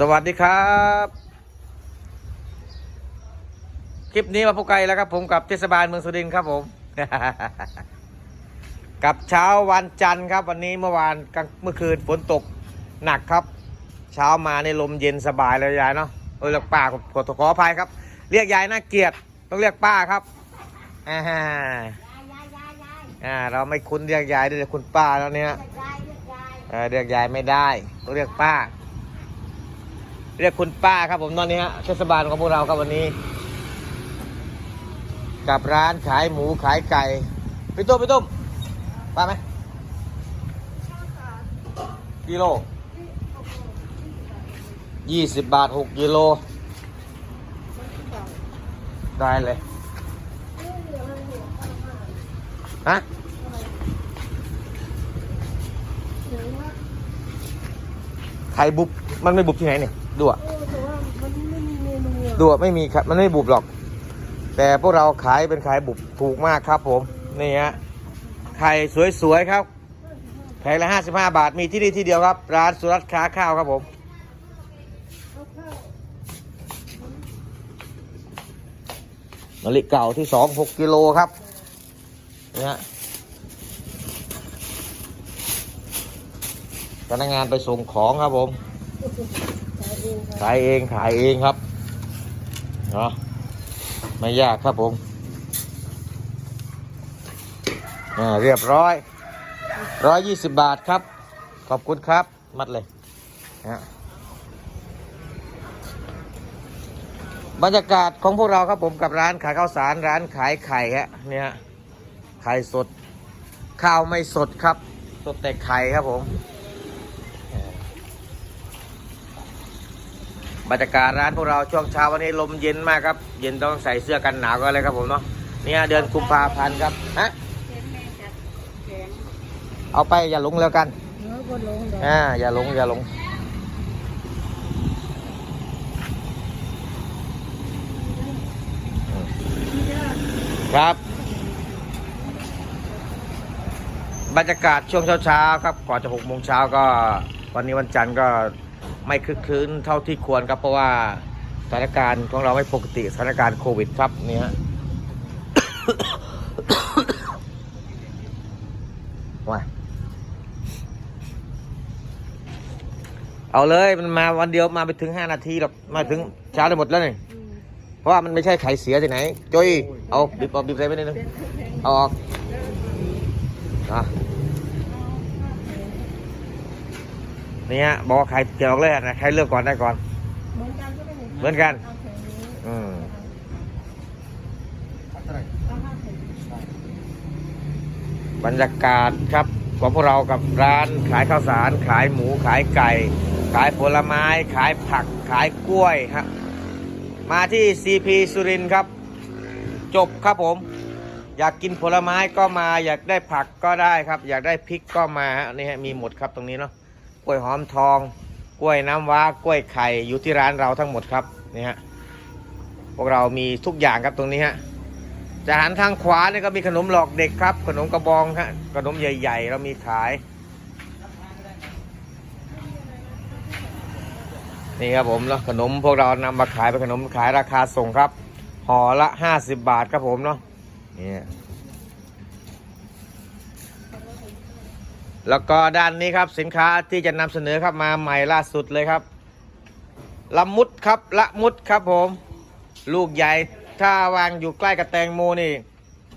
สวัสดีครับ คลิปนี้มาพบกันแล้วครับ ผมกับเทศบาลเมืองสุรินทร์ครับผม กับเช้าวันจันทร์ครับ วันนี้เมื่อวานกลางเมื่อคืนฝนตกหนักครับ เช้ามาในลมเย็นสบายเลยยายเนาะเออเรียกป้าขอขออภัยครับ เรียกยายน่าเกลียดต้องเรียกป้าครับอ่าอ่าเราไม่คุ้นเรียกยายด้วยคุณป้าแล้วเนี่ยเออเรียกยายไม่ได้ต้องเรียกป้า เรียกคุณป้าครับผมตอนนี้ฮะเทศบาลของพวกเราครับวันนี้ กับร้านขายหมูขายไก่พี่ตุ้มพี่ตุ้มป้าไหมกิโลยี่สิบบาทหกกิโล ได้เลยฮะไข่บุบ มันไม่บุบที่ไหนเนี่ย ดูอะดูอะไม่มีครับ มันไม่บุบหรอก แต่พวกเราขายเป็นขายบุบถูกมากครับ ผม นี่ฮะ ไข่สวยๆครับ ไข่ละห้าสิบห้าบาท มีที่นี่ที่เดียวครับ ร้านสุรัตน์ค้าข้าวครับผม มะลิเก่าที่สองหกกิโลครับ นี่ฮะพนักงานไปส่งของครับผม ขายเองขายเองครับเนาะไม่ยากครับผมอ่าเรียบร้อยร้อยยี่สิบบาทครับ ขอบคุณครับ มัดเลยนะบรรยากาศของพวกเราครับผมกับร้านขายข้าวสารร้านขายไข่ฮะเนี่ยไข่สด ข้าวไม่สดครับ สดแต่ไข่ครับผม บรรยากาศร้านพวกเราช่วงเช้าวันนี้ลมเย็นมากครับ เย็นต้องใส่เสื้อกันหนาวก็เลยครับผมเนาะเนี่ยเดือนกุมภาพันธ์ครับฮะเอาไปอย่าหลงแล้วกันอ่าอย่าหลงอย่าหลงครับ บรรยากาศช่วงเช้าๆครับก่อนจะหกโมงเช้าก็ วันนี้วันจันทร์ก็ ไม่คึกคืนเท่าที่ควรครับ เพราะว่าสถานการณ์ของเราไม่ปกติสถานการณ์โควิดครับเนี่ฮะว่าเอาเลยมันมาวันเดียวมาไปถึง5นาทีหรอกมาถึงเช้าได้หมดแล้วนี่เพราะว่ามันไม่ใช่ไข่เสียที่ไหน จุยเอาบิบเอาบิบใส่ไปนิดนึงเอาออกอะ นี่ฮะบอกว่าใครเกี่ยวเลยนะใครเลือกก่อนได้ก่อน เหมือนกันอืมบรรยากาศครับของพวกเรากับร้านขายข้าวสาร ขายหมูขายไก่ ขายผลไม้ ขายผักขายกล้วยครับมาที่ซีพีสุรินทร์ครับ จบครับผม อยากกินผลไม้ก็มา อยากได้ผักก็ได้ครับ อยากได้พริกก็มาฮะนี่ฮะมีหมดครับตรงนี้เนาะ กล้วยหอมทอง กล้วยน้ำว้ากล้วยไข่อยู่ที่ร้านเราทั้งหมดครับนี่ฮะพวกเรามีทุกอย่างครับตรงนี้ฮะจะหันทางขวาเนี่ยก็มีขนมหลอกเด็กครับ ขนมกระบองฮะขนมใหญ่ ๆ เรามีขายนี่ครับผมแล้วขนมพวกเรานำมาขายเป็นขนมขายราคาส่งครับห่อละห้าสิบบาทครับผมเนาะนี่ แล้วก็ด้านนี้ครับสินค้าที่จะนำเสนอครับมาใหม่ล่าสุดเลยครับละมุดครับละมุดครับผม ลูกใหญ่ถ้าวางอยู่ใกล้กับแตงโมนี่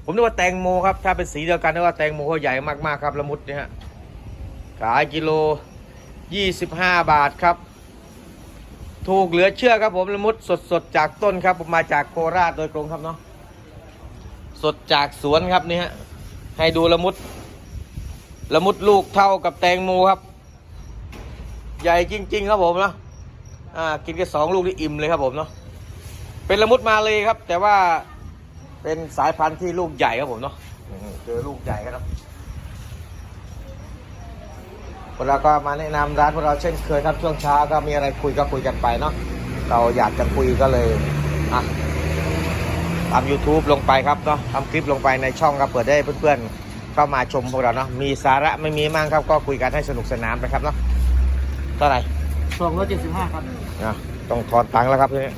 ผมนึกว่าแตงโมครับถ้าเป็นสีเดียวกันนึกว่าแตงโมเขาใหญ่มากๆครับละมุดนี่ฮะขายกิโล 25 บาทครับ ถูกเหลือเชื่อครับผมละมุดสดๆจากต้นครับผมมาจากโคราชโดยตรงครับเนาะสดจากสวนครับนี่ฮะให้ดูละมุด ละมุดลูกเท่ากับแตงโมครับ ใหญ่จริง ๆ ครับผมเนาะอ่ากินแค่สองลูกนี่อิ่มเลยครับผมเนาะเป็นละมุดมาเลยครับ แต่ว่าเป็นสายพันธุ์ที่ลูกใหญ่ครับผมเนาะเจอลูกใหญ่ครับเนาะพวกเราก็มาแนะนำร้านพวกเราเช่นเคยครับช่วงเช้าก็มีอะไรคุยก็คุยกันไปเนาะเราอยากจะคุยก็เลยอะทำ YouTube ลงไปครับเนาะทำคลิปลงไปในช่องครับเปิดได้เพื่อนๆ เข้ามาชมพวกเราเนาะมีสาระไม่มีมั่งครับ ก็คุยกันให้สนุกสนานไปครับเนาะเท่าไหร่สองร้อยเจ็ดสิบห้าครับนะต้องถอนตังค์แล้วครับทีนี้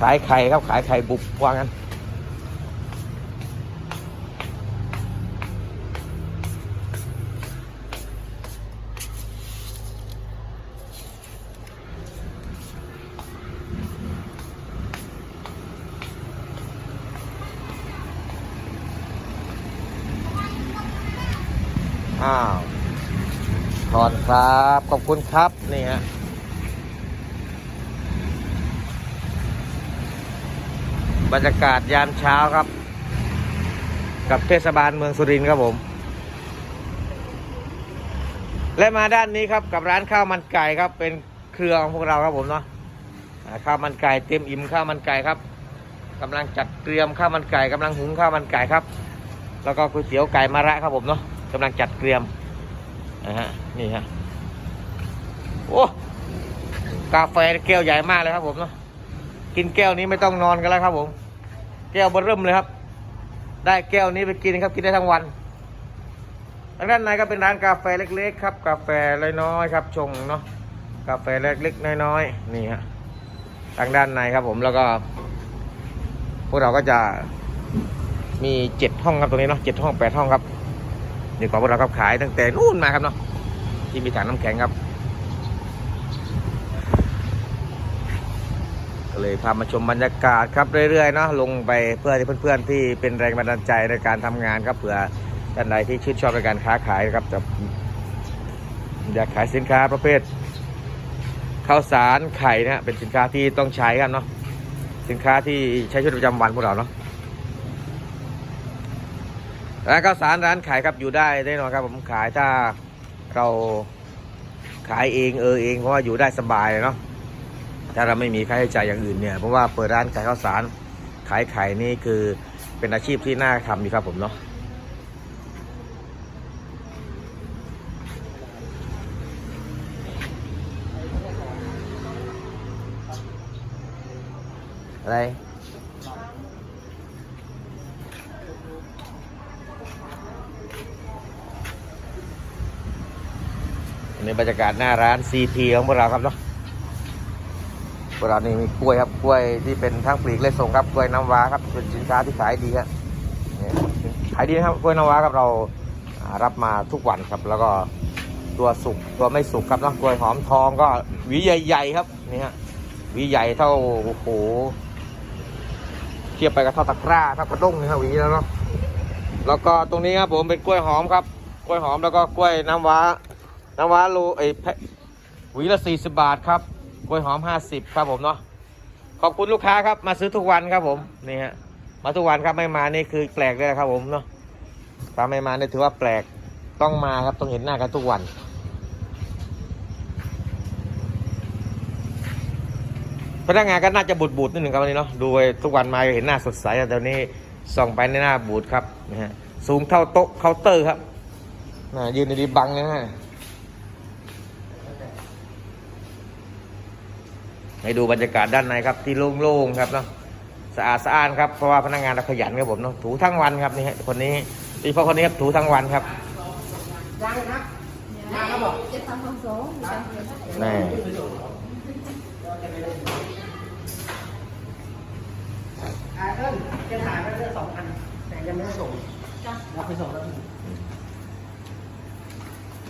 ขายไข่ครับขายไข่บุบว่างั้น อ้าวถอนครับ ขอบคุณครับ นี่ฮะบรรยากาศยามเช้าครับ กับเทศบาลเมืองสุรินทร์ครับผม และมาด้านนี้ครับกับร้านข้าวมันไก่ครับ เป็นเครือของพวกเราครับผมเนาะข้าวมันไก่เต็มอิ่มข้าวมันไก่ครับกำลังจัดเตรียมข้าวมันไก่กำลังหุงข้าวมันไก่ครับ แล้วก็ก๋วยเตี๋ยวไก่มะระครับผมเนาะ กำลังจัดเตรียมนะฮะนี่ฮะโอ้กาแฟแก้วใหญ่มากเลยครับผมเนาะกินแก้วนี้ไม่ต้องนอนกันแล้วครับผม แก้วเบอร์เริ่มเลยครับ ได้แก้วนี้ไปกินครับกินได้ทั้งวันด้านในก็เป็นร้านกาแฟเล็ก ๆ ครับ กาแฟเล็กน้อยครับ ชงเนาะกาแฟเล็กๆน้อยๆนี่ฮะทางด้านในครับผมแล้วก็ พวกเราก็จะมีเจ็ดห้องครับตรงนี้เนาะเจ็ดห้องแปดห้องครับ นี่ของพวกเราครับขายตั้งแต่นู่นมาครับเนาะที่มีถังน้ำแข็งครับ ก็เลยพามาชมบรรยากาศครับเรื่อยๆเนาะลงไปเพื่อที่เพื่อนๆที่เป็นแรงบันดาลใจในการทำงานครับเผื่อท่านใดที่ชื่นชอบในการค้าขายนะครับจะอยากขายสินค้าประเภทข้าวสารไข่นะฮะเป็นสินค้าที่ต้องใช้ครับเนาะสินค้าที่ใช้ชีวิตประจำวันพวกเราเนาะ ร้านข้าวสารร้านขายครับอยู่ได้แน่นอนครับผมขายถ้าเราขายเองเออเองเพราะว่าอยู่ได้สบายเนาะถ้าเราไม่มีค่าใช้จ่ายอย่างอื่นเนี่ยเพราะว่าเปิดร้านขายข้าวสารขายไข่นี่คือเป็นอาชีพที่น่าทำอยู่ครับผมเนาะอะไร อันนี้บรรยากาศหน้าร้าน CP ของพวกเราครับเนาะพวกเรานี่มีกล้วยครับกล้วยที่เป็นทั้งปลีกและส่งครับกล้วยน้ำว้าครับเป็นสินค้าที่ขายดีครับขายดีครับกล้วยน้ำว้าครับเรารับมาทุกวันครับ แล้วก็ตัวสุกตัวไม่สุกครับเนาะกล้วยหอมทองก็หวีใหญ่ๆครับนี่ฮะหวีใหญ่เท่าโอ้โหเทียบไปกับเท่าตะกร้าครับกระด้งนี่ครับหวีแล้วเนาะแล้วก็ตรงนี้ครับผมเป็นกล้วยหอมครับกล้วยหอมแล้วก็กล้วยน้ำว้า น้ำว้าโลไอ้แพ็คหวีละสี่สิบบาทครับกล้วยหอม50ครับผมเนาะขอบคุณลูกค้าครับมาซื้อทุกวันครับผมนี่ฮะมาทุกวันครับไม่มานี่คือแปลกเลยครับผมเนาะถ้าไม่มาเนี่ถือว่าแปลกต้องมาครับต้องเห็นหน้ากันทุกวันพนักงานก็น่าจะบูดบูดนิดหนึ่งครับวันนี้เนาะดูไปทุกวันมาเห็นหน้าสดใสแต่ตอนนี้ส่องไปในหน้าบูดครับนะฮะสูงเท่าโต๊ะเคาน์เตอร์ครับน่ะยืนดีบังเลยนะฮะ ให้ดูบรรยากาศด้านในครับที่โล่งๆครับเนาะสะอาดสะอ้านครับเพราะว่าพนักงานเราขยันครับผมเนาะถูทั้งวันครับนี่ฮะคนนี้โดยเฉพาะคนนี้ครับถูทั้งวันครับยังครับยังครับบอกจะทำความสองแน่อ่าเอิ้นจะถ่ายไปเรื่องสองพันแต่ยังไม่ได้ส่งรับไปส่งแล้ว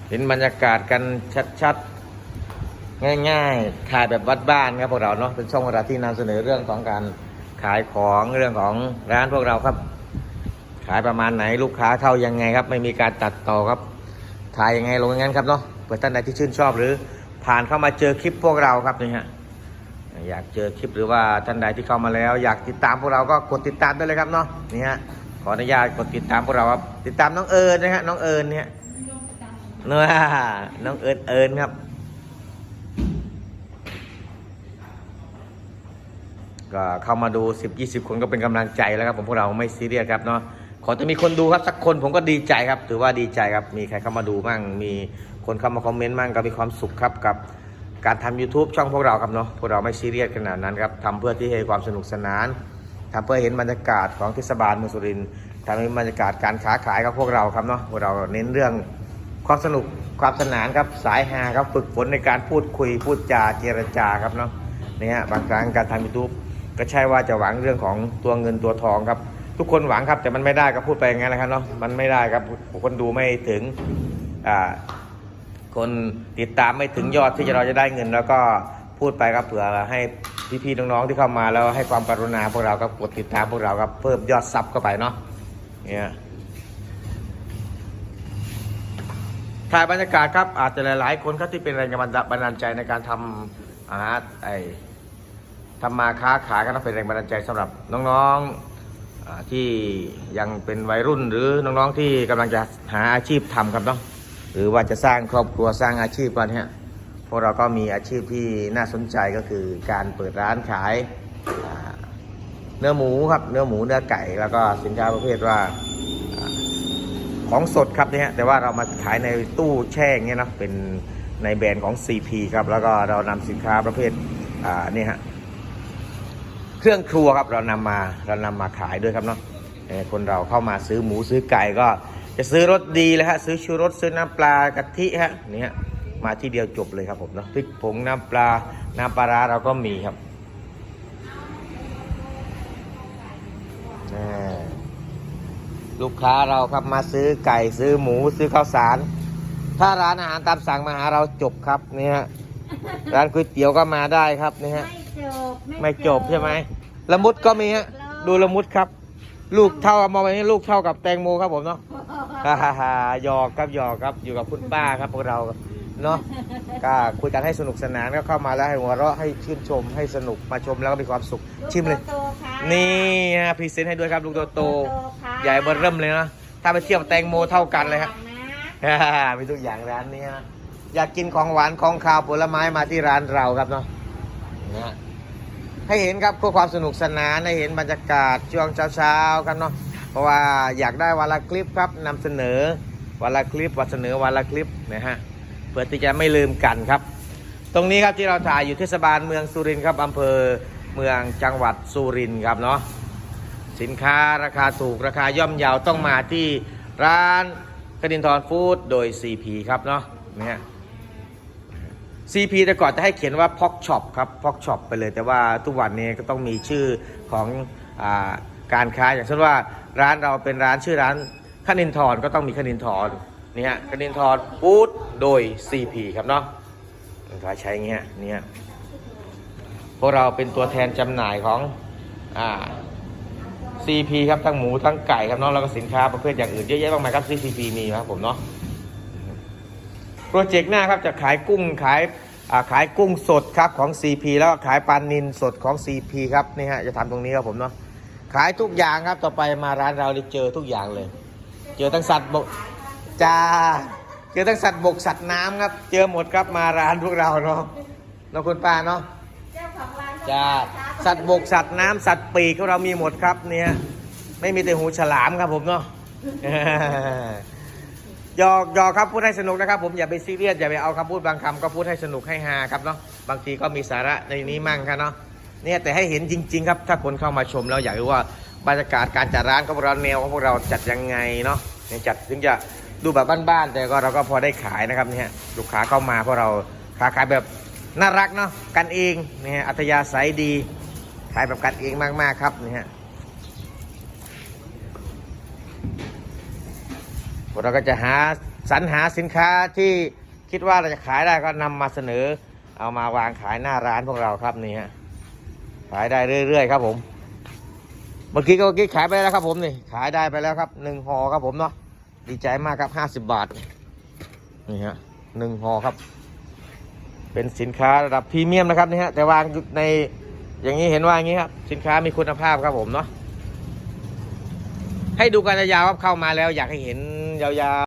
เห็นบรรยากาศกันชัดๆ ง่ายๆถ่ายแบบวัดบ้านครับพวกเราเนาะเป็นช่องเวลาที่นำเสนอเรื่องของการขายของเรื่องของร้านพวกเราครับ ขายประมาณไหนลูกค้าเข้ายังไงครับ ไม่มีการตัดต่อครับ ถ่ายยังไงลงอย่างนั้นครับเนาะเผื่อท่านใดที่ชื่นชอบหรือ ผ่านเข้ามาเจอคลิปพวกเราครับนี่ฮะอยากเจอคลิปหรือว่าท่านใดที่เข้ามาแล้ว อยากติดตามพวกเราก็กดติดตามได้เลยครับเนาะนี่ฮะขออนุญาตกดติดตามพวกเราครับติดตามน้องเอิญนะฮะน้องเอิญเนี่ยเนื้อน้องเอิญเอิญครับ ก็เข้ามาดู 10-20 คนก็เป็นกำลังใจแล้วครับผมพวกเราไม่ซีเรียสครับเนาะขอจะมีคนดูครับสักคนผมก็ดีใจครับถือว่าดีใจครับมีใครเข้ามาดูมั่งมีคนเข้ามาคอมเมนต์มั่งก็มีความสุขครับกับการทำ YouTube ช่องพวกเราครับเนาะพวกเราไม่ซีเรียสขนาดนั้นครับทำเพื่อที่ให้ความสนุกสนานทำเพื่อเห็นบรรยากาศของเทศบาลเมืองสุรินทร์ทำให้บรรยากาศการค้าขายกับพวกเราครับเนาะพวกเราเน้นเรื่องความสนุกความสนานครับสายฮาครับฝึกฝนในการพูดคุยพูดจาเจรจาครับเนาะนี่ฮะบางครั้งการทำยูทูบ ก็ใช่ว่าจะหวังเรื่องของตัวเงินตัวทองครับ ทุกคนหวังครับแต่มันไม่ได้ก็พูดไปอย่างนั้นแหละครับเนาะมันไม่ได้ครับคนดูไม่ถึงคนติดตามไม่ถึงยอดที่จะเราจะได้เงิน แล้วก็พูดไปครับเผื่อให้พี่ๆน้องๆที่เข้ามาแล้วให้ความกรุณาพวกเราครับกดติดตามพวกเราครับเพิ่มยอดซับเข้าไปเนาะเนี่ยถ่ายบรรยากาศครับอาจจะหลายๆ คนครับที่เป็นแรงบันดาลใจในการทำอาหารไอ ทำมาค้าขายก็ต้องเป็นแรงบันดาลใจสำหรับน้องๆที่ยังเป็นวัยรุ่นหรือน้องๆที่กำลังจะหาอาชีพทำครับเนาะหรือว่าจะสร้างครอบครัวสร้างอาชีพกันเนี่ยพวกเราก็มีอาชีพที่น่าสนใจก็คือการเปิดร้านขายเนื้อหมูครับเนื้อหมูเนื้อไก่แล้วก็สินค้าประเภทว่าอของสดครับเนี่ยแต่ว่าเรามาขายในตู้แช่งเงี้ยนะเป็นในแบรนด์ของ CP ครับแล้วก็เรานำสินค้าประเภทอ่านี่ฮะ เครื่องครัวครับเรานำมาเรานำมาขายด้วยครับเนาะคนเราเข้ามาซื้อหมูซื้อไก่ก็ จะซื้อรสดีเลยฮะซื้อชูรสซื้อน้ำปลากะทิฮะนี่ฮะมาที่เดียวจบเลยครับผมเนาะพริกผงน้ำปลาน้ำปลาร้าเราก็มีครับแน่ลูกค้าเราครับมาซื้อไก่ซื้อหมูซื้อข้าวสาร ถ้าร้านอาหารตามสั่งมาหาเราจบครับเนี่ฮะร้านก๋วยเตี๋ยวก็มาได้ครับเนี่ฮะไม่จ บไม่จบใช่ไหมละมุดก็มีฮะดูละมุดครับ ลูกเท่ามองไปนี่ลูกเท่ากับแตงโมครับผมเนาะฮ่าฮ่าฮ่าหยอกครับหยอกครับอยู่กับคุณป้าครับพวกเราเนาะก็คุยกันให้สนุกสนานก็เข้ามาแล้วให้หัวเราะให้ชื่นชมให้สนุกมาชมแล้วก็มีความสุขชิมเลย โตๆค่ะนี่ฮะพรีเซนต์ให้ด้วยครับลูกโตโตค่ะใหญ่เบอร์เริ่มเลยนะถ้าไปเทียบกับแตงโมเท่ากันเลยครับนะฮ่ามีทุกอย่างร้านนี้นะอยากกินของหวานของคาวผลไม้มาที่ร้านเราครับเนาะ นะให้เห็นครับเพื่อความสนุกสนานให้เห็นบรรยากาศช่วงเช้าๆครับเนาะเพราะว่าอยากได้วันละคลิปครับนำเสนอวันละคลิปวันเสนอวันละคลิปนะฮะเพื่อที่จะไม่ลืมกันครับ ตรงนี้ครับที่เราถ่ายอยู่เทศบาลเมืองสุรินทร์ครับอำเภอเมืองจังหวัดสุรินทร์ครับเนาะสินค้าราคาถูกราคาย่อมเยาวต้องมาที่ร้านคดินทรฟู้ดโดย CP ครับเนาะนี่ย CP แต่ก่อนจะให้เขียนว่าพ็อกช็อปครับพ็อกช็อปไปเลย แต่ว่าทุกวันนี้ก็ต้องมีชื่อของอการค้าอย่างเช่นว่าร้านเราเป็นร้านชื่อร้านคณินทรก็ต้องมีคณินทรนี่ฮะคณินทรฟู้ดโดย CP ครับเนาะก็ใช้เงี้ยเนี่ยพวกเราเป็นตัวแทนจำหน่ายของอ่า CP ครับทั้งหมูทั้งไก่ครับเนาะแล้วก็สินค้าประเภทอย่างอื่นเยอะแยะมากมายครับซี CP มีครับผมเนาะ โปรเจกต์หน้าครับจะขายกุ้งขายขายกุ้งสดครับของ CP แล้วก็ขายปลานินสดของ CP ครับนี่ฮะจะทำตรงนี้ครับผมเนาะขายทุกอย่างครับต่อไปมาร้านเราได้เจอทุกอย่างเลย เจอทั้งสัตว์บกจ้าเจอทั้งสัตว์บกสัตว์น้ำครับ เจอหมดครับมาร้านพวกเราเนาะเนาคุณป้าเนาะจ้าสัตว์บกสัตว์น้ำสัตว์ปีกของเรามีหมดครับเนี่ยไม่มีแต่หูฉลามครับผมเนาะ หยอกหยอกครับพูดให้สนุกนะครับ ผมอย่าไปซีเรียสอย่าไปเอาคำพูดบางคำก็พูดให้สนุกให้ฮาครับเนาะบางทีก็มีสาระในนี้มั่งครับเนาะเนี่ยแต่ให้เห็นจริง ๆ ครับ ถ้าคนเข้ามาชมแล้วอยากรู้ว่าบรรยากาศการจัดร้านของพวกเราแนวของพวกเราจัดยังไงเนาะเนี่ยจัดถึงจะดูแบบบ้านๆแต่ก็เราก็พอได้ขายนะครับเนี่ยลูกค้าเข้ามาเพราะเราค้าขายแบบน่ารักเนาะกันเองเนี่ฮะอัธยาศัยดีขายแบบกันเองมากๆครับเนี่ฮ พวกเราก็จะหาสรรหาสินค้าที่คิดว่าเราจะขายได้ก็นำมาเสนอ เอามาวางขายหน้าร้านพวกเราครับนี่ฮะขายได้เรื่อยๆครับผม เมื่อกี้ก็เมื่อกี้ขายไปแล้วครับผมนี่ขายได้ไปแล้วครับหนึ่งห่อครับผมเนาะดีใจมากครับห้าสิบบาทนี่ฮะหนึ่งห่อครับ เป็นสินค้าระดับพรีเมียมนะครับนี่ฮะแต่วางในอย่างนี้เห็นว่าอย่างนี้ครับ สินค้ามีคุณภาพครับผมเนาะให้ดูกันยาวครับเข้ามาแล้วอยากให้เห็น ยาวๆ